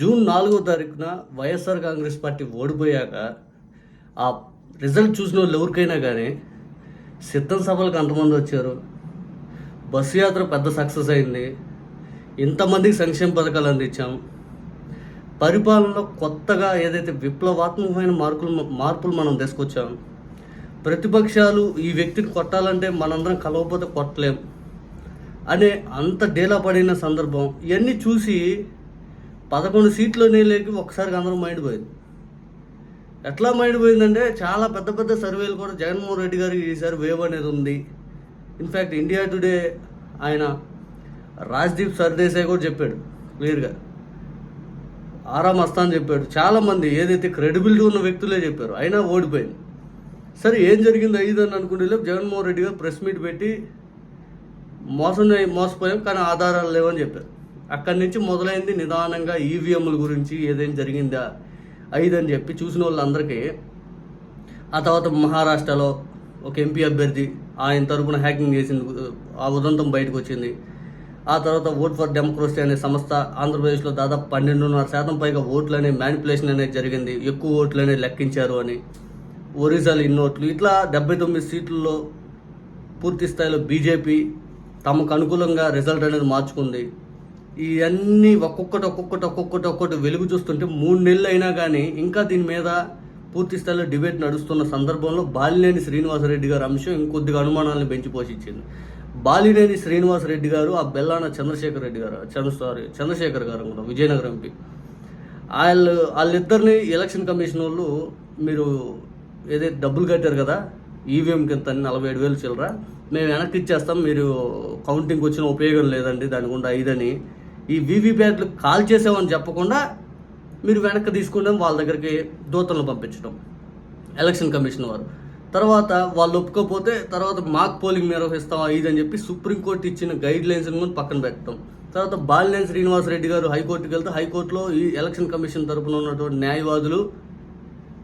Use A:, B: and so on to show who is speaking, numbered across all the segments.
A: June నాలుగో తారీఖున YSR Congress party ఓడిపోయాక ఆ రిజల్ట్ చూసిన వాళ్ళు ఎవరికైనా కానీ సిద్ధం సభలకు అంతమంది వచ్చారు. బస్సు యాత్ర పెద్ద సక్సెస్ అయింది. ఇంతమందికి సంక్షేమ పథకాలు అందించాం. పరిపాలనలో కొత్తగా ఏదైతే విప్లవాత్మకమైన మార్పులు మార్పులు మనం తీసుకొచ్చాం. ప్రతిపక్షాలు ఈ వ్యక్తిని కొట్టాలంటే మనందరం కలవకపోతే కొట్టలేం. అనే అంత డేలా పడిన సందర్భం ఇవన్నీ చూసి పదకొండు సీట్లు లేకి ఒకసారి అందరం మైండ్ పోయింది. ఎట్లా మైండ్ పోయిందంటే చాలా పెద్ద పెద్ద సర్వేలు కూడా జగన్మోహన్ రెడ్డి గారికి ఈసారి వేవ్ అనేది ఉంది. ఇన్ఫ్యాక్ట్ ఇండియా టుడే ఆయన రాజ్దీప్ సర్దేశాయ్ కూడా చెప్పాడు క్లియర్గా ఆరామ్ అని చెప్పాడు. చాలామంది ఏదైతే క్రెడిబిలిటీ ఉన్న వ్యక్తులే చెప్పారు అయినా ఓడిపోయింది. సరే ఏం జరిగింది ఐదు అని అనుకుంటే లేపు జగన్మోహన్ రెడ్డి గారు ప్రెస్ మీట్ పెట్టి మోసం మోసపోయాం కానీ ఆధారాలు లేవని చెప్పారు. అక్కడి నుంచి మొదలైంది నిదానంగా ఈవీఎంల గురించి ఏదైనా జరిగిందా? ఐదు అని చెప్పి చూసిన వాళ్ళందరికీ ఆ తర్వాత మహారాష్ట్రలో ఒక ఎంపీ అభ్యర్థి ఆయన తరపున హ్యాకింగ్ చేసింది. ఆ ఉదంతం బయటకు వచ్చింది. ఆ తర్వాత ఓట్ ఫర్ డెమోక్రసీ అనే సంస్థ ఆంధ్రప్రదేశ్లో దాదాపు పన్నెండున్నర శాతం పైగా ఓట్లు అనే మ్యానిపులేషన్ అనేది జరిగింది. ఎక్కువ ఓట్లు అనేది లెక్కించారు అని. ఒరిస్సాలో ఇన్ని ఓట్లు. ఇట్లా డెబ్బై తొమ్మిది సీట్లలో పూర్తి స్థాయిలో బీజేపీ తమకు అనుకూలంగా రిజల్ట్ అనేది మార్చుకుంది. ఇవన్నీ ఒక్కొక్కటి ఒక్కొక్కటి ఒక్కొక్కటి ఒక్కొక్కటి వెలుగు చూస్తుంటే మూడు నెలలు అయినా కానీ ఇంకా దీని మీద పూర్తి స్థాయిలో డిబేట్ నడుస్తున్న సందర్భంలో బాలినేని శ్రీనివాసరెడ్డి గారు అంశం ఇంకొద్దిగా అనుమానాలను పెంచి పోషించింది. బాలినేని శ్రీనివాసరెడ్డి గారు ఆ బెల్లాన చంద్రశేఖర్ రెడ్డి గారు చంద్ర సారీ చంద్రశేఖర్ గారు అనుకుంటాం విజయనగరం ఎంపీ. వాళ్ళు వాళ్ళిద్దరిని ఎలక్షన్ కమిషన్ వాళ్ళు మీరు ఏదైతే డబ్బులు కట్టారు కదా ఈవీఎం కింద నలభై ఏడు వేలు చిల్లర మేము వెనక్కి ఇచ్చేస్తాం మీరు కౌంటింగ్ వచ్చిన ఉపయోగం లేదండి దాని గుండా ఐదని. ఈ వీవీప్యాట్లు కాల్ చేసామని చెప్పకుండా మీరు వెనక్కి తీసుకుంటాం వాళ్ళ దగ్గరికి దూతలను పంపించడం ఎలక్షన్ కమిషన్ వారు. తర్వాత వాళ్ళు ఒప్పుకోకపోతే తర్వాత మాక్ పోలింగ్ నిర్వహిస్తాం ఇదని అని చెప్పి సుప్రీంకోర్టు ఇచ్చిన గైడ్ లైన్స్ని కూడా పక్కన పెట్టడం. తర్వాత బాలినేని శ్రీనివాసరెడ్డి గారు హైకోర్టుకి వెళ్తే హైకోర్టులో ఈ ఎలక్షన్ కమిషన్ తరపున ఉన్నటువంటి న్యాయవాదులు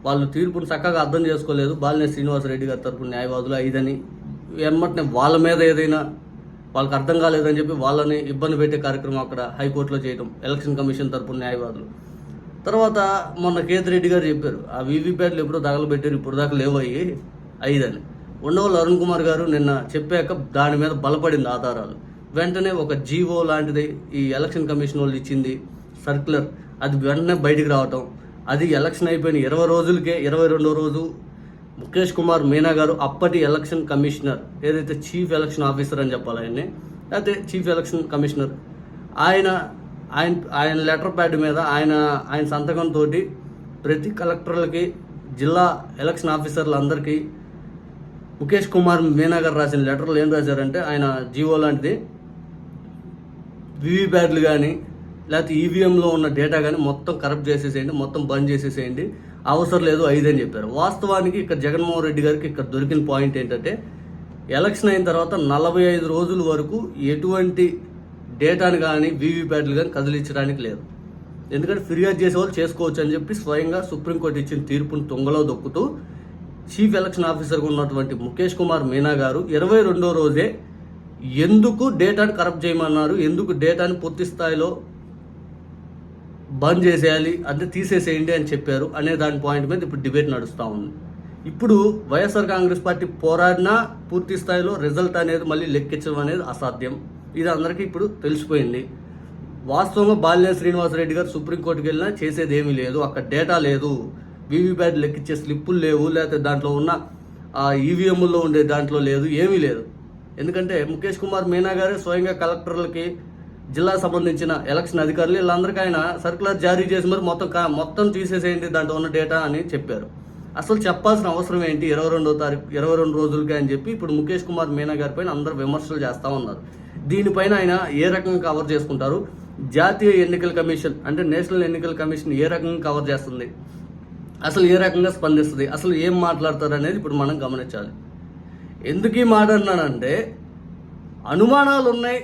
A: వాళ్ళు తీర్పును చక్కగా అర్థం చేసుకోలేదు. బాలినేని శ్రీనివాసరెడ్డి గారి తరపున న్యాయవాదులు ఇదని ఎమ్మటనే వాళ్ళ మీద ఏదైనా వాళ్ళకి అర్థం కాలేదని చెప్పి వాళ్ళని ఇబ్బంది పెట్టే కార్యక్రమం అక్కడ హైకోర్టులో చేయడం ఎలక్షన్ కమిషన్ తరపున న్యాయవాదులు. తర్వాత మొన్న కేతి రెడ్డి గారు చెప్పారు ఆ వీవీప్యాట్లు ఎప్పుడో తగలబెట్టారు ఇప్పుడు దాకా లేవయ్యి ఐదని ఉండవల్లి అరుణ్ కుమార్ గారు నిన్న చెప్పాక దాని మీద బలపడింది ఆధారాలు. వెంటనే ఒక జీవో లాంటిది ఈ ఎలక్షన్ కమిషన్ వాళ్ళు ఇచ్చింది సర్క్యులర్. అది వెంటనే బయటికి రావటం అది ఎలక్షన్ అయిపోయిన ఇరవై రోజులకే ఇరవై రెండో రోజు ముఖేష్ కుమార్ మీనా గారు అప్పటి ఎలక్షన్ కమిషనర్ ఏదైతే చీఫ్ ఎలక్షన్ ఆఫీసర్ అని చెప్పాలి ఆయన్ని లేకపోతే చీఫ్ ఎలక్షన్ కమిషనర్ ఆయన ఆయన ఆయన లెటర్ ప్యాడ్ మీద ఆయన ఆయన సంతకంతో ప్రతి కలెక్టర్లకి జిల్లా ఎలక్షన్ ఆఫీసర్లందరికీ ముఖేష్ కుమార్ మీనా గారు రాసిన లెటర్లు ఏం రాశారంటే ఆయన జీవో లాంటిది వివిప్యాడ్లు కానీ లేకపోతే ఈవీఎంలో ఉన్న డేటా కానీ మొత్తం కరప్ట్ చేసేసేయండి మొత్తం బంద్ చేసేసేయండి అవసరం లేదు ఐదు అని చెప్పారు. వాస్తవానికి ఇక్కడ జగన్మోహన్ రెడ్డి గారికి ఇక్కడ దొరికిన పాయింట్ ఏంటంటే ఎలక్షన్ అయిన తర్వాత నలభై ఐదు రోజుల వరకు ఎటువంటి డేటాను కానీ వీవీప్యాట్లు కానీ కదిలించడానికి లేదు. ఎందుకంటే ఫిర్యాదు చేసే వాళ్ళు చేసుకోవచ్చు అని చెప్పి స్వయంగా సుప్రీంకోర్టు ఇచ్చిన తీర్పును తుంగలో దొక్కుతూ చీఫ్ ఎలక్షన్ ఆఫీసర్గా ఉన్నటువంటి ముఖేష్ కుమార్ మీనా గారు ఇరవై రెండో రోజే ఎందుకు డేటాను కరప్ట్ చేయమన్నారు ఎందుకు డేటాను పూర్తి స్థాయిలో బంద్ చేసేయాలి అంటే తీసేసేయండి అని చెప్పారు అనే దాని పాయింట్ మీద ఇప్పుడు డిబేట్ నడుస్తూ ఉంది. ఇప్పుడు వైఎస్ఆర్ కాంగ్రెస్ పార్టీ పోరాడినా పూర్తి స్థాయిలో రిజల్ట్ అనేది మళ్ళీ లెక్కించడం అనేది అసాధ్యం. ఇది అందరికీ ఇప్పుడు తెలిసిపోయింది. వాస్తవంగా బాలినేని శ్రీనివాసరెడ్డి గారు సుప్రీంకోర్టుకి వెళ్ళినా చేసేది ఏమీ లేదు. అక్కడ డేటా లేదు. వీవీప్యాట్ లెక్కించే స్లిప్పులు లేవు. లేకపోతే దాంట్లో ఉన్న ఆ ఈవీఎంలో ఉండే దాంట్లో లేదు. ఏమీ లేదు. ఎందుకంటే ముఖేష్ కుమార్ మీనా గారే స్వయంగా కలెక్టర్లకి జిల్లా సంబంధించిన ఎలక్షన్ అధికారులు వీళ్ళందరికీ ఆయన సర్కులర్ జారీ చేసి మరి మొత్తం మొత్తం తీసేసేయండి దాంట్లో ఉన్న డేటా అని చెప్పారు. అసలు చెప్పాల్సిన అవసరం ఏంటి? ఇరవై రెండో తారీఖు ఇరవై రెండు రోజులకి అని చెప్పి ఇప్పుడు ముఖేష్ కుమార్ మీనా గారి పైన అందరు విమర్శలు చేస్తూ ఉన్నారు. దీనిపైన ఆయన ఏ రకంగా కవర్ చేసుకుంటారు? జాతీయ ఎన్నికల కమిషన్ అంటే నేషనల్ ఎన్నికల కమిషన్ ఏ రకంగా కవర్ చేస్తుంది? అసలు ఏ రకంగా స్పందిస్తుంది? అసలు ఏం మాట్లాడతారు అనేది ఇప్పుడు మనం గమనించాలి. ఎందుకు ఈ మాట అన్నానంటే అనుమానాలు ఉన్నాయి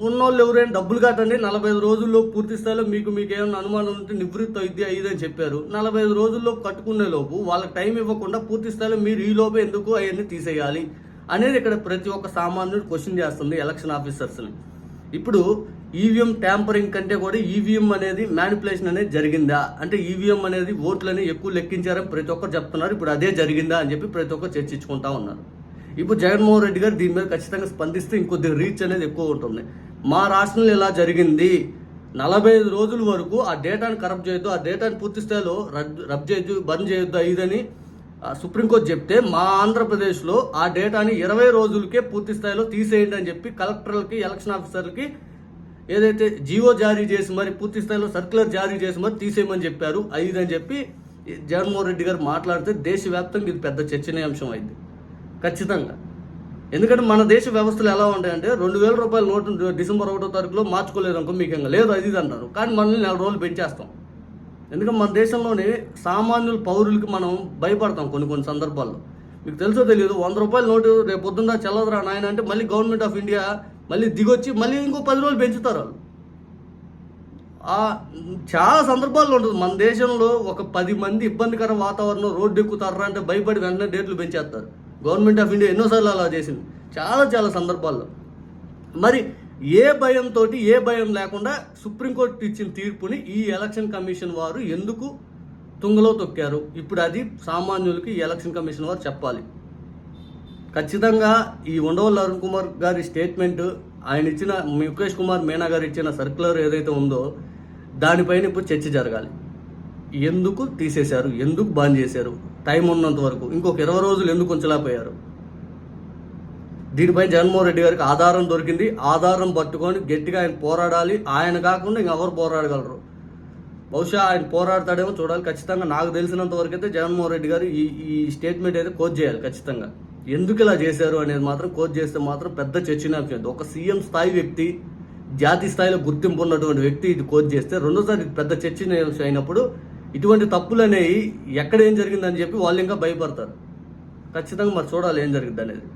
A: ఉన్నోళ్ళు ఎవరైనా డబ్బులు కట్టండి నలభై ఐదు రోజుల్లో పూర్తి స్థాయిలో మీకు మీకు ఏమైనా అనుమానం ఉంటే నివృత్తి అయింది అయ్యింది చెప్పారు. నలభై ఐదు రోజుల్లో కట్టుకునే లోపు వాళ్ళకి టైం ఇవ్వకుండా పూర్తి స్థాయిలో మీరు ఈ లోపు ఎందుకు అవన్నీ తీసేయాలి అనేది ఇక్కడ ప్రతి ఒక్క సామాన్యుడు క్వశ్చన్ చేస్తుంది ఎలక్షన్ ఆఫీసర్స్ని. ఇప్పుడు ఈవీఎం ట్యాంపరింగ్ కంటే కూడా ఈవీఎం అనేది మ్యానిపులేషన్ అనేది జరిగిందా? అంటే ఈవీఎం అనేది ఓట్లని ఎక్కువ లెక్కించారని ప్రతి ఒక్కరు చెప్తున్నారు. ఇప్పుడు అదే జరిగిందా అని చెప్పి ప్రతి ఒక్కరు చర్చించుకుంటా ఉన్నారు. ఇప్పుడు జగన్మోహన్ రెడ్డి గారు దీని మీద ఖచ్చితంగా స్పందిస్తే ఇంకొద్ది రీచ్ అనేది ఎక్కువ ఉంటుంది. మా రాష్ట్రంలో ఇలా జరిగింది. నలభై ఐదు రోజుల వరకు ఆ డేటాను కరప్ట్ చేయొద్దు ఆ డేటాను పూర్తి స్థాయిలో రబ్ చేయొద్దు బంద్ చేయొద్దు ఇదని ఆ, సుప్రీంకోర్టు చెప్తే మా ఆంధ్రప్రదేశ్లో ఆ డేటాని ఇరవై రోజులకే పూర్తి స్థాయిలో తీసేయండి అని చెప్పి కలెక్టర్లకి ఎలక్షన్ ఆఫీసర్లకి ఏదైతే జీవో జారీ చేసి మరి పూర్తి స్థాయిలో సర్క్యులర్ జారీ చేసి మరి తీసేయమని చెప్పారు ఐదని అని చెప్పి జగన్మోహన్ రెడ్డి గారు మాట్లాడితే దేశవ్యాప్తంగా ఇది పెద్ద చర్చనీయాంశం అయింది. ఖచ్చితంగా. ఎందుకంటే మన దేశ వ్యవస్థలు ఎలా ఉంటాయంటే రెండు వేల రూపాయల నోటు డిసెంబర్ ఒకటో తారీఖులో మార్చుకోలేదు అనుకో మీకు ఇంకా లేదు అది ఇది అంటారు. కానీ మనల్ని నెల రోజులు పెంచేస్తాం. ఎందుకంటే మన దేశంలోని సామాన్యుల పౌరులకి మనం భయపడతాం కొన్ని కొన్ని సందర్భాల్లో. మీకు తెలుసో తెలియదు వంద రూపాయల నోటు రేపు పొద్దున్న చెల్లదురా నాయన అంటే మళ్ళీ గవర్నమెంట్ ఆఫ్ ఇండియా మళ్ళీ దిగొచ్చి మళ్ళీ ఇంకో పది రోజులు పెంచుతారు వాళ్ళు. చాలా సందర్భాల్లో ఉంటుంది. మన దేశంలో ఒక పది మంది ఇబ్బందికర వాతావరణం రోడ్డు ఎక్కుతారా అంటే భయపడి వెంటనే డేట్లు పెంచేస్తారు. గవర్నమెంట్ ఆఫ్ ఇండియా ఎన్నోసార్లు అలా చేసింది. చాలా చాలా సందర్భాల్లో. మరి ఏ భయంతో ఏ భయం లేకుండా సుప్రీంకోర్టు ఇచ్చిన తీర్పుని ఈ ఎలక్షన్ కమిషన్ వారు ఎందుకు తుంగలో తొక్కారు? ఇప్పుడు అది సామాన్యులకి ఈ ఎలక్షన్ కమిషన్ వారు చెప్పాలి. ఖచ్చితంగా ఈ ఉండవల్లి అరుణ్ కుమార్ గారి స్టేట్మెంట్ ఆయన ఇచ్చిన ముఖేష్ కుమార్ మీనా గారు ఇచ్చిన సర్క్యులర్ ఏదైతే ఉందో దానిపైన ఇప్పుడు చర్చ జరగాలి. ఎందుకు తీసేశారు? ఎందుకు బాన్ చేశారు? టైం ఉన్నంత వరకు. ఇంకొక ఇరవై రోజులు ఎందుకు ఉంచలేకపోయారు? దీనిపై జగన్మోహన్ రెడ్డి గారికి ఆధారం దొరికింది. ఆధారం పట్టుకొని గట్టిగా ఆయన పోరాడాలి. ఆయన కాకుండా ఇంకెవరు పోరాడగలరు? బహుశా ఆయన పోరాడతాడేమో చూడాలి. ఖచ్చితంగా నాకు తెలిసినంత వరకు అయితే జగన్మోహన్ రెడ్డి గారు ఈ ఈ స్టేట్మెంట్ అయితే కోచ్ చేయాలి ఖచ్చితంగా. ఎందుకు ఇలా చేశారు అనేది మాత్రం కోచ్ చేస్తే మాత్రం పెద్ద చర్చనీయాంశం ఒక సీఎం స్థాయి వ్యక్తి జాతీయ స్థాయిలో గుర్తింపు ఉన్నటువంటి వ్యక్తి ఇది కోచ్ చేస్తే రెండోసారి పెద్ద చర్చనీయాంశం అయినప్పుడు ఇటువంటి తప్పులు అనేవి ఎక్కడ ఏం జరిగిందని చెప్పి వాళ్ళు ఇంకా భయపడతారు. ఖచ్చితంగా మరి చూడాలి ఏం జరిగింది అనేది.